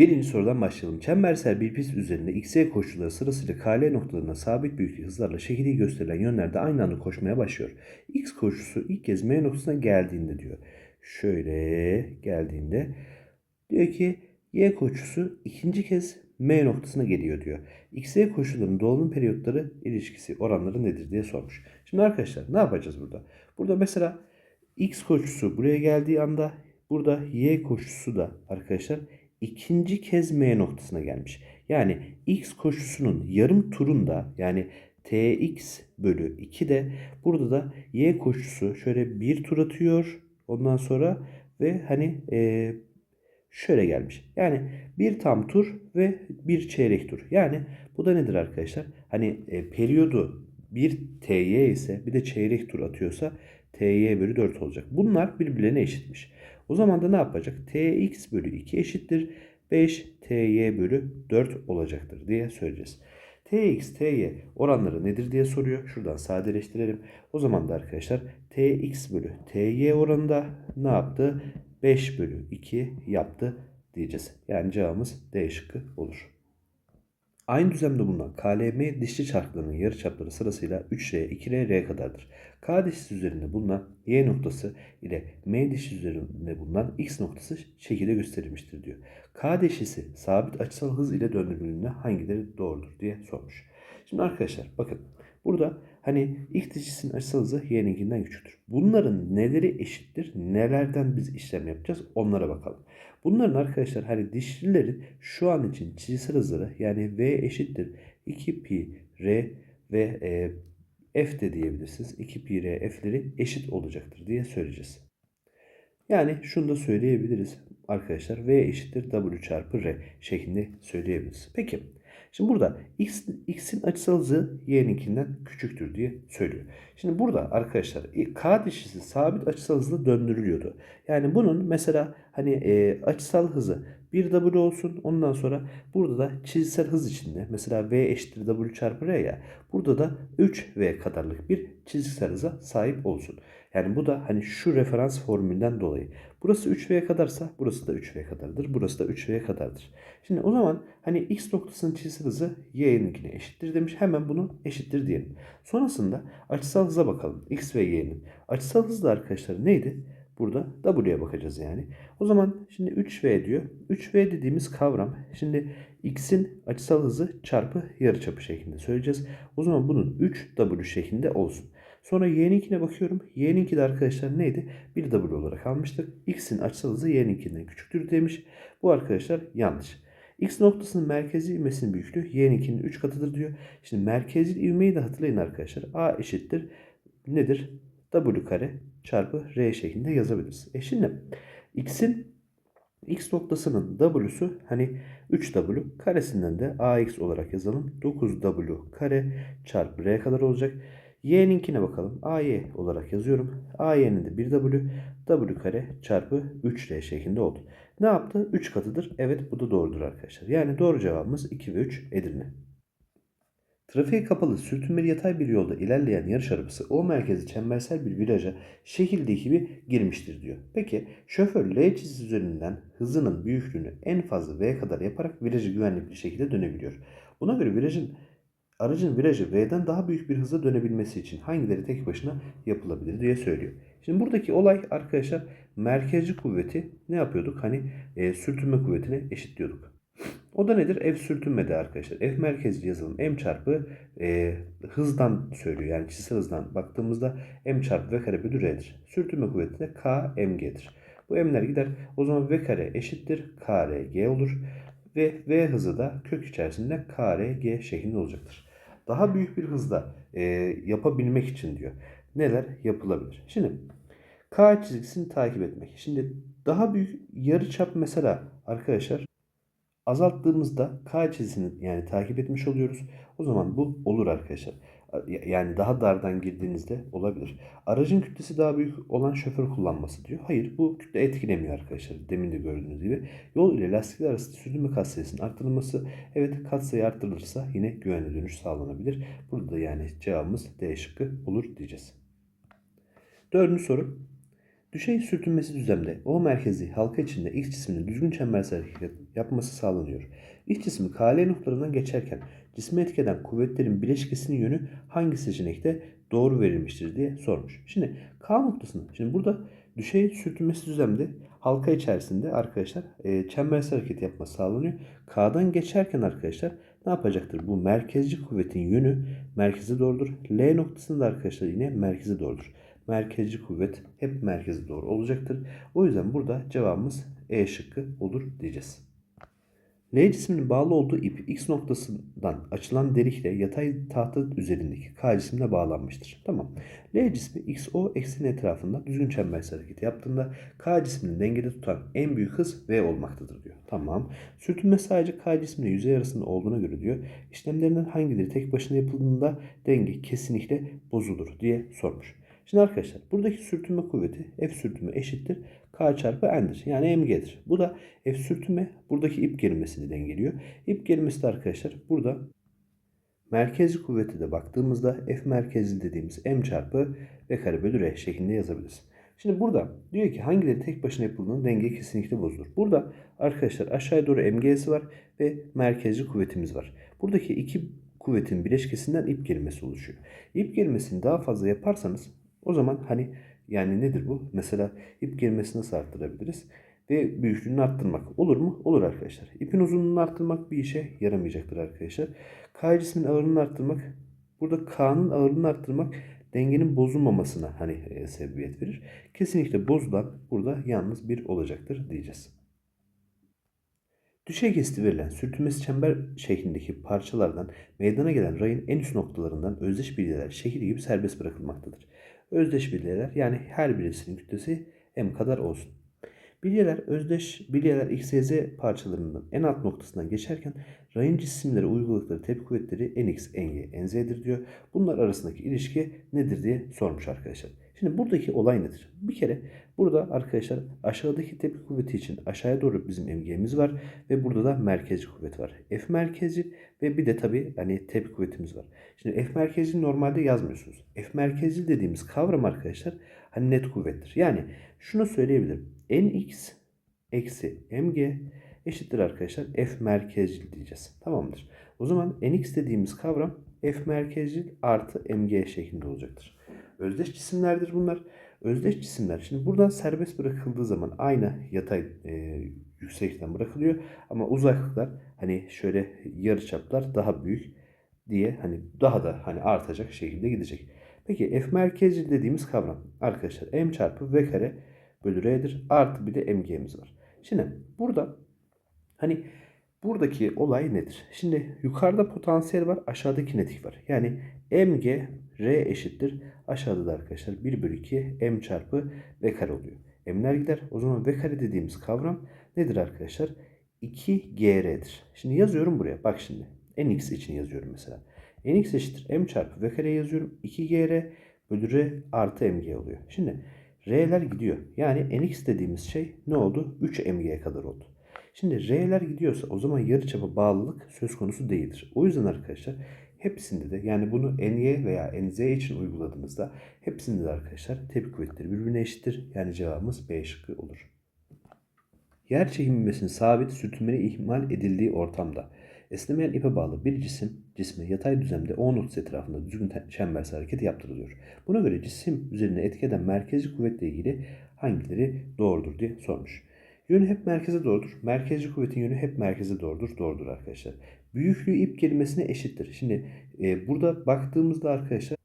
Birinci sorudan başlayalım. Çembersel bir pist üzerinde XY koşulları sırasıyla KL noktalarına sabit büyüklük hızlarla şekilde gösterilen yönlerde aynı anda koşmaya başlıyor. X koşusu ilk kez M noktasına geldiğinde diyor. Şöyle geldiğinde diyor ki Y koşusu ikinci kez M noktasına geliyor diyor. XY koşullarının dolanım periyotları ilişkisi oranları nedir diye sormuş. Şimdi arkadaşlar ne yapacağız burada? Burada mesela X koşusu buraya geldiği anda burada Y koşusu da arkadaşlar ikinci kez M noktasına gelmiş. Yani X koşusunun yarım turunda yani Tx bölü 2 de burada da Y koşusu şöyle bir tur atıyor. Ondan sonra ve hani e, şöyle gelmiş. Yani bir tam tur ve bir çeyrek tur. Yani bu da nedir arkadaşlar? Hani e, periyodu bir ty ise bir de çeyrek tur atıyorsa ty bölü 4 olacak. Bunlar birbirlerine eşitmiş. O zaman da ne yapacak? tx bölü 2 eşittir. 5 ty bölü 4 olacaktır diye söyleyeceğiz. tx, ty oranları nedir diye soruyor. Şuradan sadeleştirelim. O zaman da arkadaşlar tx bölü ty oranında ne yaptı? 5 bölü 2 yaptı diyeceğiz. Yani cevabımız D şıkkı olur. Aynı düzlemde bulunan KLM dişli çarklarının yarıçapları sırasıyla 3R, 2R, R kadardır. K dişlisi üzerinde bulunan Y noktası ile M dişlisi üzerinde bulunan X noktası şekilde gösterilmiştir diyor. K dişlisi sabit açısal hız ile döndürüldüğünde hangileri doğrudur diye sormuş. Şimdi arkadaşlar bakın burada hani X dişlisinin açısal hızı Y'ninkinden küçüktür. Bunların neleri eşittir, nelerden biz işlem yapacağız onlara bakalım. Bunların arkadaşlar hani dişlilerin şu an için çizgisel hızları yani V eşittir 2 pi R ve e, F de diyebilirsiniz. 2 pi R F'leri eşit olacaktır diye söyleyeceğiz. Yani şunu da söyleyebiliriz arkadaşlar. V eşittir W çarpı R şeklinde söyleyebiliriz. Peki Şimdi burada x'in açısal hızı y'ninkinden küçüktür diye söylüyor. Şimdi burada arkadaşlar k dişlisi sabit açısal hızla döndürülüyordu. Yani bunun mesela hani e, açısal hızı 1w olsun. Ondan sonra burada da çizgisel hız içinde mesela v eşittir w çarpı r ya. Burada da 3v kadarlık bir çizgisel hıza sahip olsun. Yani bu da hani şu referans formülünden dolayı. Burası 3v kadarsa burası da 3v kadardır. Burası da 3v kadardır. Şimdi o zaman hani x noktasının çizgisel hızı y'ninkine eşittir demiş. Hemen bunu eşittir diyelim. Sonrasında açısal hıza bakalım. x ve y'nin. Açısal hız da arkadaşlar neydi? Burada W'ye bakacağız yani. O zaman şimdi 3V diyor. 3V dediğimiz kavram şimdi X'in açısal hızı çarpı yarıçapı şeklinde söyleyeceğiz. O zaman bunun 3W şeklinde olsun. Sonra Y'ninkine bakıyorum. Y'ninki de arkadaşlar neydi? 1W olarak almıştık. X'in açısal hızı Y'ninkinden küçüktür demiş. Bu arkadaşlar yanlış. X noktasının merkezi ivmesinin büyüklüğü Y'ninkinin 3 katıdır diyor. Şimdi merkezi ivmeyi de hatırlayın arkadaşlar. A eşittir nedir? W kare çarpı R şeklinde yazabiliriz. E şimdi X'in X noktasının W'su hani 3W karesinden de AX olarak yazalım. 9W kare çarpı R kadar olacak. Y'ninkine bakalım. AY olarak yazıyorum. AY'nin de 1W W kare çarpı 3R şeklinde oldu. Ne yaptı? 3 katıdır. Evet bu da doğrudur arkadaşlar. Yani doğru cevabımız 2 ve 3 Edirne. Trafiğe kapalı sürtünmeli yatay bir yolda ilerleyen yarış arabası O merkezi çembersel bir viraja şekildeki gibi girmiştir diyor. Peki şoför L çizgisi üzerinden hızının büyüklüğünü en fazla V kadar yaparak virajı güvenli bir şekilde dönebiliyor. Buna göre virajın aracın virajı V'den daha büyük bir hızla dönebilmesi için hangileri tek başına yapılabilir diye söylüyor. Şimdi buradaki olay arkadaşlar merkezci kuvveti ne yapıyorduk? Hani e, sürtünme kuvvetine eşitliyorduk. O da nedir? F sürtünmede arkadaşlar. F merkezli yazılım M çarpı e, hızdan söylüyor. Yani çizgisel hızdan baktığımızda M çarpı V kare bölü R'dir. Sürtünme kuvveti de K MG'dir. Bu M'ler gider. O zaman V kare eşittir K R G olur. Ve V hızı da kök içerisinde K R G şeklinde olacaktır. Daha büyük bir hızda e, yapabilmek için diyor. Neler yapılabilir? Şimdi K çizgisini takip etmek. Şimdi daha büyük yarı çap mesela arkadaşlar azalttığımızda K çizgisini yani takip etmiş oluyoruz. O zaman bu olur arkadaşlar. Yani daha dardan girdiğinizde olabilir. Aracın kütlesi daha büyük olan şoför kullanması diyor. Hayır bu kütle etkilemiyor arkadaşlar. Demin de gördüğünüz gibi. Yol ile lastikler arasında sürtünme katsayısının arttırılması. Evet katsayı arttırılırsa yine güvenli dönüş sağlanabilir. Burada da yani cevabımız D şıkkı olur diyeceğiz. Dördüncü soru. Düşey sürtünmesi düzlemde O merkezi halka içinde X cisminin düzgün çembersel hareket yapması sağlanıyor. X cismi KL noktalarından geçerken cisme etkeden kuvvetlerin bileşkesinin yönü hangi seçenekte doğru verilmiştir diye sormuş. Şimdi K noktasını, şimdi burada düşey sürtünmesi düzlemde halka içerisinde arkadaşlar e, çembersel hareket yapması sağlanıyor. K'dan geçerken arkadaşlar ne yapacaktır? Bu merkezci kuvvetin yönü merkeze doğrudur. L noktasında arkadaşlar yine merkeze doğrudur. Merkezci kuvvet hep merkeze doğru olacaktır. O yüzden burada cevabımız E şıkkı olur diyeceğiz. L cisminin bağlı olduğu ip X noktasından açılan delikle yatay tahta üzerindeki K cismine bağlanmıştır. Tamam. L cismi XO ekseni etrafında düzgün çembersel hareket yaptığında K cismini dengede tutan en büyük hız V olmaktadır diyor. Tamam. Sürtünme sadece K cismine yüzey arasında olduğuna göre diyor. İşlemlerinden hangileri tek başına yapıldığında denge kesinlikle bozulur diye sormuş. Şimdi arkadaşlar buradaki sürtünme kuvveti F sürtünme eşittir K çarpı N'dir. Yani MG'dir. Bu da F sürtünme buradaki ip gerilmesini dengeliyor. İp gerilmesi de arkadaşlar burada merkezci kuvveti de baktığımızda F merkezli dediğimiz M çarpı V kare bölü R şeklinde yazabiliriz. Şimdi burada diyor ki hangileri tek başına yapıldığında denge kesinlikle bozulur. Burada arkadaşlar aşağıya doğru MG'si var ve merkezci kuvvetimiz var. Buradaki iki kuvvetin bileşkesinden ip gerilmesi oluşuyor. İp gerilmesini daha fazla yaparsanız o zaman hani yani nedir bu? Mesela ip gerilmesini nasıl arttırabiliriz? Ve büyüklüğünü arttırmak. Olur mu? Olur arkadaşlar. İpin uzunluğunu arttırmak bir işe yaramayacaktır arkadaşlar. K cismin ağırlığını arttırmak. Burada K'nın ağırlığını arttırmak dengenin bozulmamasına hani e, sebebiyet verir. Kesinlikle bozulan burada yalnız bir olacaktır diyeceğiz. Düşey kesti verilen sürtünmesi çember şeklindeki parçalardan meydana gelen rayın en üst noktalarından özdeş bilyeler şekil gibi serbest bırakılmaktadır. Özdeş bilyeler yani her birisinin kütlesi m kadar olsun. Bilyeler özdeş bilyeler x, y, z parçalarının en alt noktasından geçerken rayın cisimlere uyguladıkları tepki kuvvetleri nx, ny, nz'dir diyor. Bunlar arasındaki ilişki nedir diye sormuş arkadaşlar. Şimdi buradaki olay nedir? Bir kere burada arkadaşlar aşağıdaki tepki kuvveti için aşağıya doğru bizim MG'miz var ve burada da merkezci kuvvet var. F merkezci ve bir de tabii hani tepki kuvvetimiz var. Şimdi F merkezci normalde yazmıyorsunuz. F merkezci dediğimiz kavram arkadaşlar hani net kuvvettir. Yani şunu söyleyebilirim. Nx eksi mg eşittir arkadaşlar f merkezcil diyeceğiz. Tamamdır. O zaman nx dediğimiz kavram f merkezcil artı mg şeklinde olacaktır. Özdeş cisimlerdir bunlar. Özdeş cisimler. Şimdi buradan serbest bırakıldığı zaman aynı yatay e, yüksekten bırakılıyor. Ama uzaklıklar hani şöyle yarıçaplar daha büyük diye hani daha da hani artacak şekilde gidecek. Peki f merkezcil dediğimiz kavram arkadaşlar m çarpı v kare bölü r'dir. Artı bir de mg'miz var. Şimdi burada hani buradaki olay nedir? Şimdi yukarıda potansiyel var aşağıda kinetik var. Yani mg r eşittir. Aşağıda da arkadaşlar 1 bölü 2 m çarpı v kare oluyor. M'ler gider. O zaman v kare dediğimiz kavram nedir arkadaşlar? 2gr'dir. Şimdi yazıyorum buraya. Bak şimdi. nx için yazıyorum mesela. nx eşittir m çarpı v kare yazıyorum. 2gr bölü r artı mg oluyor. Şimdi R'ler gidiyor. Yani Nx dediğimiz şey ne oldu? 3 mg'ye kadar oldu. Şimdi R'ler gidiyorsa o zaman yarıçapa bağlılık söz konusu değildir. O yüzden arkadaşlar hepsinde de yani bunu ny veya nz için uyguladığımızda hepsinde de arkadaşlar tepki kuvvetleri birbirine eşittir. Yani cevabımız B şıkkı olur. Yer çekilmesinin sabit sürtünmeli ihmal edildiği ortamda esnemeyen ipe bağlı bir cisim cisme yatay düzlemde O noktası etrafında düzgün çembersel hareket yaptırılıyor. Buna göre cisim üzerine etki eden merkezci kuvvetle ilgili hangileri doğrudur diye sormuş. Yönü hep merkeze doğrudur. Merkezci kuvvetin yönü hep merkeze doğrudur. Doğrudur arkadaşlar. Büyüklüğü ip kelimesine eşittir. Şimdi e, burada baktığımızda arkadaşlar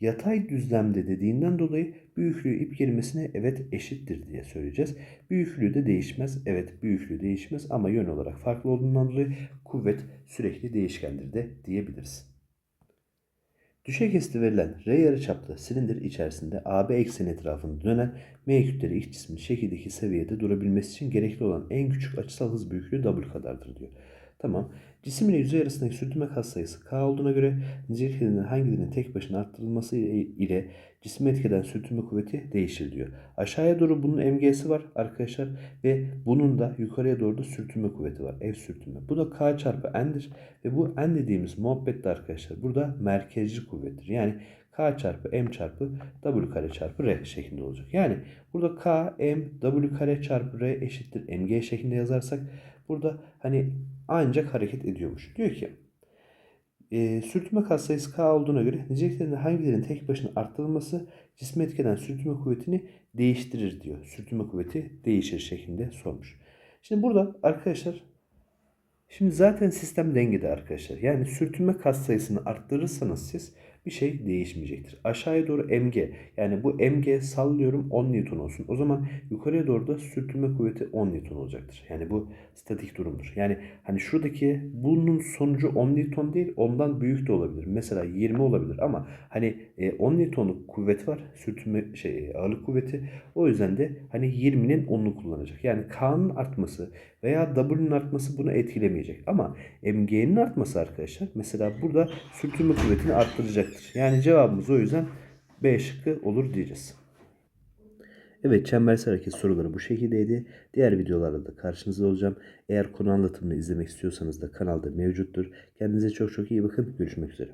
yatay düzlemde dediğinden dolayı büyüklüğü ip kelimesine evet eşittir diye söyleyeceğiz. Büyüklüğü de değişmez. Evet büyüklüğü değişmez ama yön olarak farklı olduğundan dolayı kuvvet sürekli değişkendir de diyebiliriz. Düşey kesti verilen R yarıçaplı silindir içerisinde AB ekseni etrafında dönen M kütleli X cismin şekildeki seviyede durabilmesi için gerekli olan en küçük açısal hız büyüklüğü W kadardır diyor. Tamam. Cisim ile yüzey arasındaki sürtünme katsayısı K olduğuna göre niceliklerinden hangilerinin tek başına arttırılması ile cismi etkeden sürtünme kuvveti değişir diyor. Aşağıya doğru bunun MG'si var arkadaşlar ve bunun da yukarıya doğru da sürtünme kuvveti var. F sürtünme. Bu da K çarpı N'dir ve bu N dediğimiz muhabbette arkadaşlar burada merkezci kuvvettir. Yani K çarpı M çarpı W kare çarpı R şeklinde olacak. Yani burada K, M, W kare çarpı R eşittir MG şeklinde yazarsak burada hani ancak hareket ediyormuş. Diyor ki e, sürtünme katsayısı K olduğuna göre niceliklerin hangilerinin tek başına arttırılması cisme etkeden sürtünme kuvvetini değiştirir diyor. Sürtünme kuvveti değişir şeklinde sormuş. Şimdi burada arkadaşlar Şimdi zaten sistem dengede arkadaşlar. Yani sürtünme katsayısını arttırırsanız siz bir şey değişmeyecektir. Aşağıya doğru mg yani bu mg sallıyorum 10 Newton olsun. O zaman yukarıya doğru da sürtünme kuvveti 10 Newton olacaktır. Yani bu statik durumdur. Yani hani şuradaki bunun sonucu 10 Newton değil ondan büyük de olabilir. Mesela 20 olabilir ama hani e, 10 Newton'luk kuvvet var. Sürtünme şey ağırlık kuvveti. O yüzden de hani 20'nin 10'unu kullanacak. Yani K'nın artması veya W'nin artması bunu etkilemeyecek. Ama MG'nin artması arkadaşlar mesela burada sürtünme kuvvetini arttıracaktır. Yani cevabımız o yüzden B şıkkı olur diyeceğiz. Evet çembersel hareket soruları bu şekildeydi. Diğer videolarda da karşınızda olacağım. Eğer konu anlatımını izlemek istiyorsanız da kanalda mevcuttur. Kendinize çok çok iyi bakın. Görüşmek üzere.